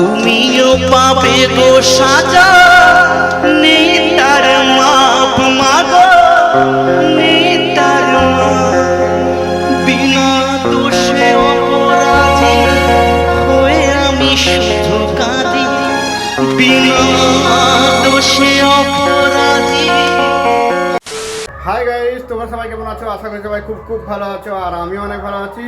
তুমিও পাবে গো সাজা। নেই তার মাপ মাগো। নেই তার বিনা দোষে অপরাধী হয়ে আমি শুধু কাঁদি। বিনা দোষে অপরাধী হাই গাইস তোমরা সবাই কেমন আছো? আশা করি সবাই খুব খুব ভালো আছো আর আমিও অনেক ভালো আছি।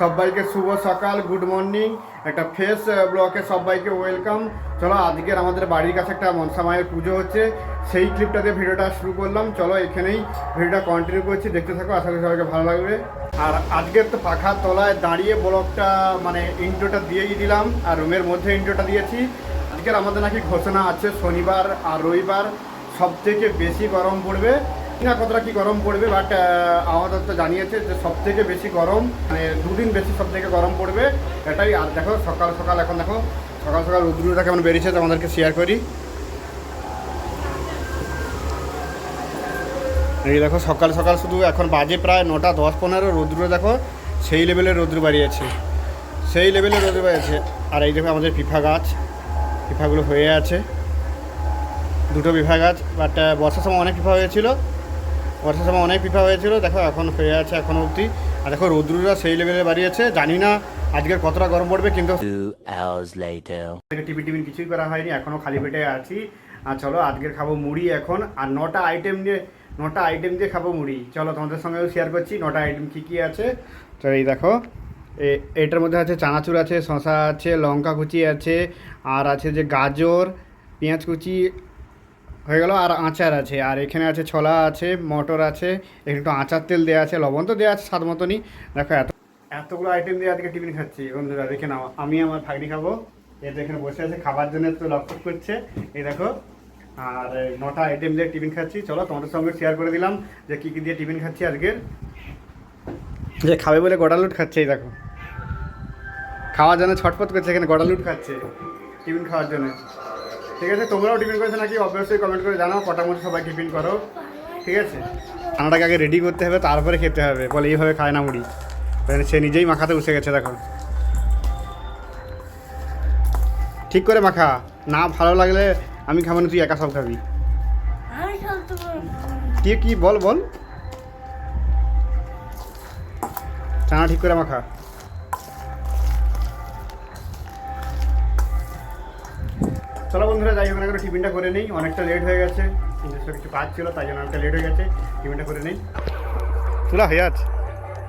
সবাইকে শুভ সকাল গুড মর্নিং একটা ফেস ব্লকে সবাইকে ওয়েলকাম চলো, আজকের আমাদের বাড়ির কাছে একটা মনসা মায়ের পুজো হচ্ছে। সেই ক্লিপটাতে ভিডিওটা শুরু করলাম। চলো, এখানেই ভিডিওটা কন্টিনিউ করছি। দেখতে থাকো, আশা করি সবাইকে ভালো লাগবে। আর আজকের তো পাখার তলায় দাঁড়িয়ে ব্লগটা মানে ইন্ট্রোটা দিয়েই দিলাম আর রুমের মধ্যে ইন্ট্রোটা দিয়েছি। আজকের আমাদের নাকি ঘোষণা আছে, শনিবার আর রবিবার সব থেকে বেশি গরম পড়বে। না কতটা কি গরম পড়বে বাট আমাদের তো জানিয়েছে যে সব থেকে বেশি গরম মানে দুদিন বেশি সব থেকে গরম পড়বে, এটাই। আর দেখো, সকাল সকাল এখন দেখো, সকাল সকাল রুদ্রটা কেমন বেরিয়েছে তো আমাদেরকে শেয়ার করি। এই দেখো, সকাল সকাল শুধু এখন বাজে প্রায় নটা দশ পনেরো, রৌদ্র দেখো, সেই লেভেলের রৌদ্র বাড়িয়েছে। সেই লেভেলের রৌদ্র বাড়িয়েছে। আর এই দেখো আমাদের পিফা গাছ পিফাগুলো হয়ে আছে। দুটো পিফা গাছ বাট বর্ষার সময় অনেক পিফা হয়েছিল। বর্ষার সময় অনেক পিফা হয়েছিল দেখো এখন হয়ে আছে এখনও অবধি। আর দেখো রৌদ্ররা সেই লেভেলে বাড়িয়েছে জানি না আজকের কতটা গরম পড়বে কিন্তু টিফিন টিফিন কিছুই করা হয়নি এখনও খালি পেটে আছি। আর চলো আজকের খাব মুড়ি এখন। আর নটা আইটেম দিয়ে নটা আইটেম দিয়ে খাব মুড়ি। চলো তোমাদের সঙ্গেও শেয়ার করছি নটা আইটেম কী কী আছে। তো এই দেখো এ- এটার মধ্যে আছে চানাচুর আছে শশা আছে লঙ্কা কুচি আছে আর আছে যে গাজর পেঁয়াজ কুচি হয়ে গেল আর আচার আছে। আর এখানে আছে ছোলা আছে, মটর আছে, এখানে একটু আচার তেল দেওয়া আছে, লবণ তো দেওয়া আছে স্বাদ মতনই। দেখো এত, এতগুলো আইটেম দিয়ে আজকে টিফিন খাচ্ছি। বন্ধুরা, দেখে নাও, আমি আমার ভাগ্নি খাব। এ তো এখানে বসে আছে, খাবার জন্য তো লক্ষ্য করছে। এই দেখো, আর নটা আইটেম দিয়ে টিফিন খাচ্ছি। চলো, তোমাদের সঙ্গে শেয়ার করে দিলাম যে কী কী দিয়ে টিফিন খাচ্ছি আজকের যে খাবে বলে গড়ালুট খাচ্ছে, এই দেখো। খাওয়ার জন্য ছটফট করছে, এখানে গড়ালুট খাচ্ছে, টিফিন খাওয়ার জন্য। ঠিক আছে, তোমরাও টিফিন করেছ নাকি? অবশ্যই কমেন্ট করে জানাও কটা মধ্যে সবাই টিফিন করো। ঠিক আছে? খানাটাকে আগে রেডি করতে হবে, তারপরে খেতে হবে। বলে, এইভাবে খায় না মুড়ি। মানে সে নিজেই মাখাতে উঠে গেছে, দেখো। ঠিক করে মাখা। না ভালো লাগলে আমি খাব না, তুই একা সব খাবি। কি কি? বল বল। চানা ঠিক করে মাখা। চলো বন্ধুরা, যাই হোক না করে টিফিনটা করে নেই। অনেকটা লেট হয়ে গেছে নিজস্ব কিছু কাজ ছিল, তাই জন্য অনেকটা লেট হয়ে গেছে। টিফিনটা করে নেই। তোলা হয়ে আছে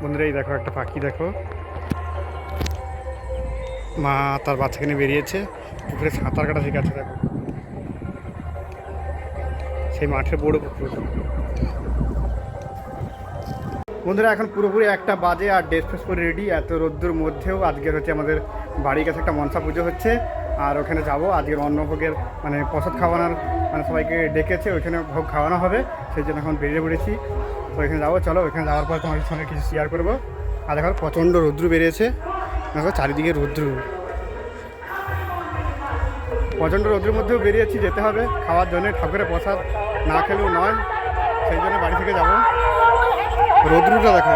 বন্ধুরা, এই দেখো একটা পাখি, দেখো। মা তার বাচ্চাকে নিয়ে বেরিয়েছে। পুকুরে সাঁতার কাটা শেখাচ্ছে, দেখো। সেই মাঠের বড় পুকুর। বন্ধুরা, এখন পুরোপুরি একটা বাজে আর ড্রেস ফ্রেস করে রেডি এত রোদ্দুর মধ্যেও আজকের হচ্ছে আমাদের বাড়ির কাছে একটা মনসা পুজো হচ্ছে। আর ওখানে যাব। আজকের অন্নভোগের মানে প্রসাদ খাওয়ানোর মানে সবাইকে ডেকেছে, ওইখানে ভোগ খাওয়ানো হবে, সেই জন্য এখন বেরিয়ে পড়েছি। তো ওইখানে যাব, চলো, ওইখানে যাওয়ার পর তোমাদের সঙ্গে কিছু শেয়ার করব। আর দেখো, প্রচণ্ড রৌদ্র বেরিয়েছে। দেখো, চারিদিকে রৌদ্র। প্রচণ্ড রৌদ্রের মধ্যেও বেরিয়েছি, যেতে হবে। খাওয়ার জন্য ঠাকুরের প্রসাদ না খেলেও নয়, সেই জন্য বাড়ি থেকে যাব। রৌদ্রটা দেখো।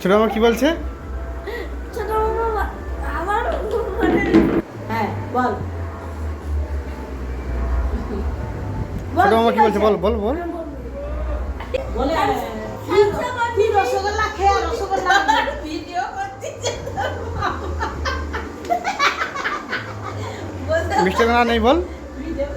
ছোট আমার কি বলছে? ছোট মামা আমার হ্যাঁ বল। ছোট মামা কি বলছে? বল বল বল। বলে কি রসগোল্লা খেয়ে রসগোল্লা ভিডিও করছিস মিষ্টি না নেই বল। ভিডিও